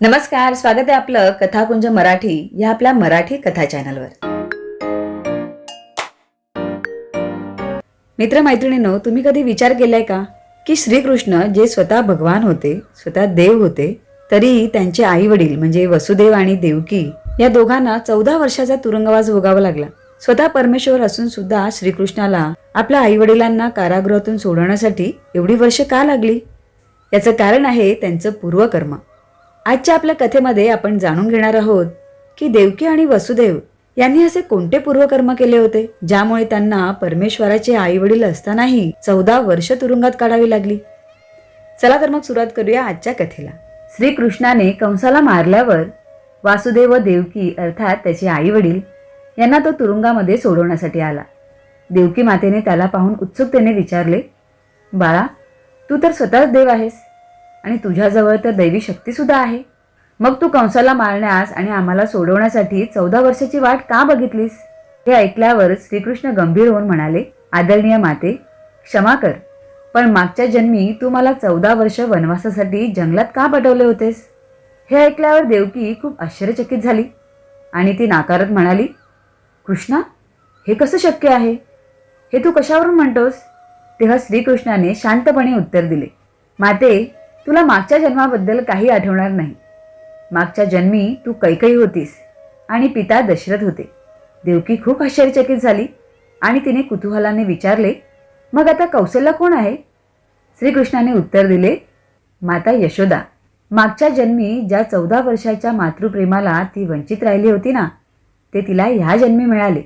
नमस्कार स्वागत आहे आपलं कथाकुंज मराठी या आपल्या मराठी कथा चॅनलवर. मित्रमैत्रिणींनो तुम्ही कधी विचार केलाय का की श्रीकृष्ण जे स्वतः भगवान होते स्वतः देव होते तरी त्यांचे आई वडील म्हणजे वसुदेव आणि देवकी या दोघांना चौदा वर्षाचा तुरुंगवास भोगावा लागला. स्वतः परमेश्वर असून सुद्धा श्रीकृष्णाला आपल्या आई वडिलांना कारागृहातून सोडवण्यासाठी एवढी वर्ष का लागली? याचं कारण आहे त्यांचं पूर्वकर्म. आजच्या आपल्या कथेमध्ये आपण जाणून घेणार आहोत की देवकी आणि वसुदेव यांनी असे कोणते पूर्वकर्म केले होते ज्यामुळे त्यांना परमेश्वराचे आई वडील असतानाही चौदा वर्ष तुरुंगात काढावी लागली? चला तर मग सुरुवात करूया आजच्या कथेला. श्रीकृष्णाने कंसाला मारल्यावर वासुदेव व देवकी अर्थात त्याचे आई वडील यांना तो तुरुंगामध्ये सोडवण्यासाठी आला. देवकी मातेने त्याला पाहून उत्सुकतेने विचारले बाळा तू तर स्वतःच देव आहेस. आणि तुझ्याजवळ तर दैवी शक्तीसुद्धा आहे. मग तू कंसाला मारण्यास आणि आम्हाला सोडवण्यासाठी चौदा वर्षाची वाट का बघितलीस? हे ऐकल्यावर श्रीकृष्ण गंभीर होऊन म्हणाले आदरणीय माते क्षमा कर. पण मागच्या जन्मी तू मला चौदा वर्ष वनवासासाठी जंगलात का पाठवले होतेस? हे ऐकल्यावर देवकी खूप आश्चर्यचकित झाली आणि ती नाकारत म्हणाली कृष्णा हे कसं शक्य आहे? हे तू कशावरून म्हणतोस? तेव्हा श्रीकृष्णाने शांतपणे उत्तर दिले माते तुला मागच्या जन्माबद्दल काही आठवणार नाही. मागच्या जन्मी तू कैकई होतीस आणि पिता दशरथ होते. देवकी खूप आश्चर्यचकित झाली आणि तिने कुतूहलाने विचारले मग आता कौशल्य कोण आहे? श्रीकृष्णाने उत्तर दिले माता यशोदा. मागच्या जन्मी ज्या चौदा वर्षाच्या मातृप्रेमाला ती वंचित राहिली होती ना ते तिला ह्या जन्मी मिळाले.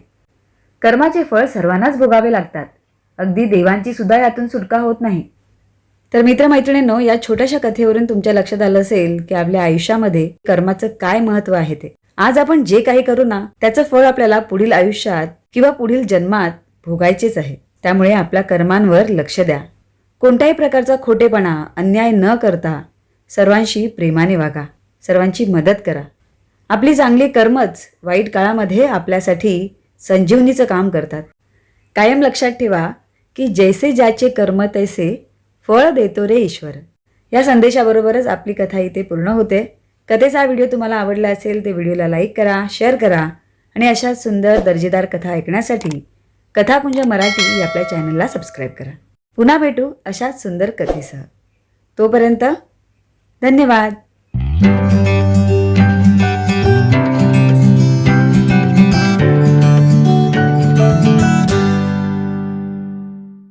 कर्माचे फळ सर्वांनाच भोगावे लागतात. अगदी देवांची सुद्धा यातून सुटका होत नाही. तर मित्रमैत्रिणींनो या छोट्याशा कथेवरून तुमच्या लक्षात आलं असेल की आपल्या आयुष्यामध्ये कर्माचं काय महत्त्व आहे ते. आज आपण जे काही करू ना त्याचं फळ आपल्याला पुढील आयुष्यात किंवा पुढील जन्मात भोगायचेच आहे. त्यामुळे आपल्या कर्मांवर लक्ष द्या. कोणत्याही प्रकारचा खोटेपणा अन्याय न करता सर्वांशी प्रेमाने वागा. सर्वांची मदत करा. आपली चांगली कर्मच वाईट काळामध्ये आपल्यासाठी संजीवनीचं काम करतात. कायम लक्षात ठेवा की जैसे ज्याचे कर्म तैसे फळ देतो रे ईश्वर. या संदेशाबरोबरच आपली कथा इथे पूर्ण होते. कथेचा व्हिडिओ तुम्हाला आवडला असेल ते व्हिडिओला लाईक करा शेअर करा आणि अशाच सुंदर दर्जेदार कथा ऐकण्यासाठी कथापुंज मराठी या आपल्या चॅनलला सबस्क्राईब करा. पुन्हा भेटू अशाच सुंदर कथेसह. तोपर्यंत धन्यवाद.